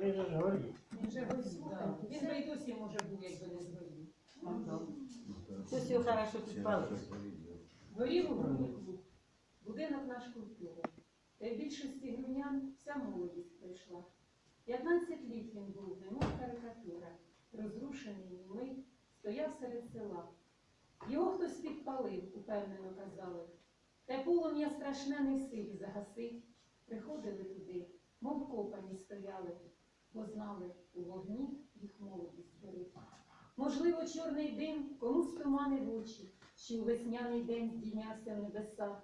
він же ж горів. Він же да. Він би й досі може був, якби не згорів. Щось його хорошо підпалив. Горів у грудні клуб, будинок наш культури. Та й в більшості грунян вся молодість прийшла. 15 літ він був, немов карикатура, розрушений німий, стояв серед села. Його хтось підпалив, упевнено казали. Те полум'я страшне не в силі загасить. Приходили туди, мов копані стояли, бо знали, у вогні їх молодість горить. Можливо, чорний дим комусь туманив очі, що у весняний день здійнявся в небеса.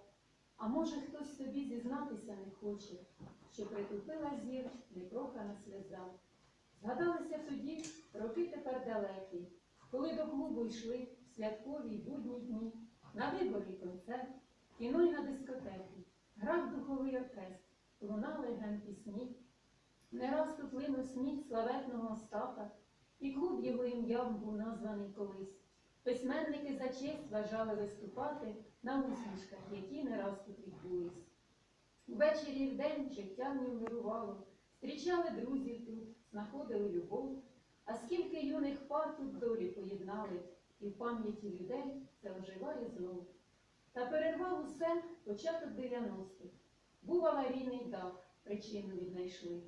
А може, хтось собі зізнатися не хоче, що притупила зір непрохана сльоза. Згадалися тоді роки тепер далекі, коли до клубу йшли в святкові й будні дні, на виборі концерт, кіно й на дискотеку, грав духовий оркестр, лунали ген пісні. Не раз тут линув сміх славетного Остапа, і клуб його ім'ям був названий колись. Письменники за честь вважали виступати на усмішках, які не раз тут відбулись. Увечері й вдень життя в нім зустрічали друзів тут, знаходили любов. А скільки юних пар тут долі поєднали, і в пам'яті людей це оживає знов. Та перервав усе початок 90-х. Був аварійний дах, причину віднайшли.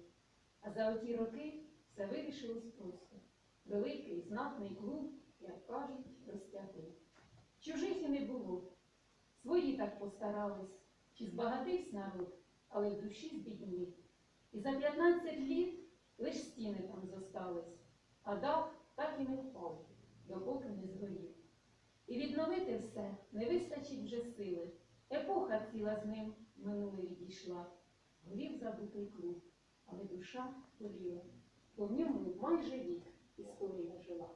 А за оті роки все вирішилось просто. Великий, знатний клуб, як кажуть, розтягли. Чужих і не було. Свої так постарались, чи збагатився народ, але в душі збіднів. І за 15 літ лиш стіни там зостались, а дах так і не впав, допоки не згорів. І відновити все не вистачить вже сили. Епоха ціла з ним минуле відійшла. Горів забутий клуб, але душа горіла. по в ньому майже вік історія жила.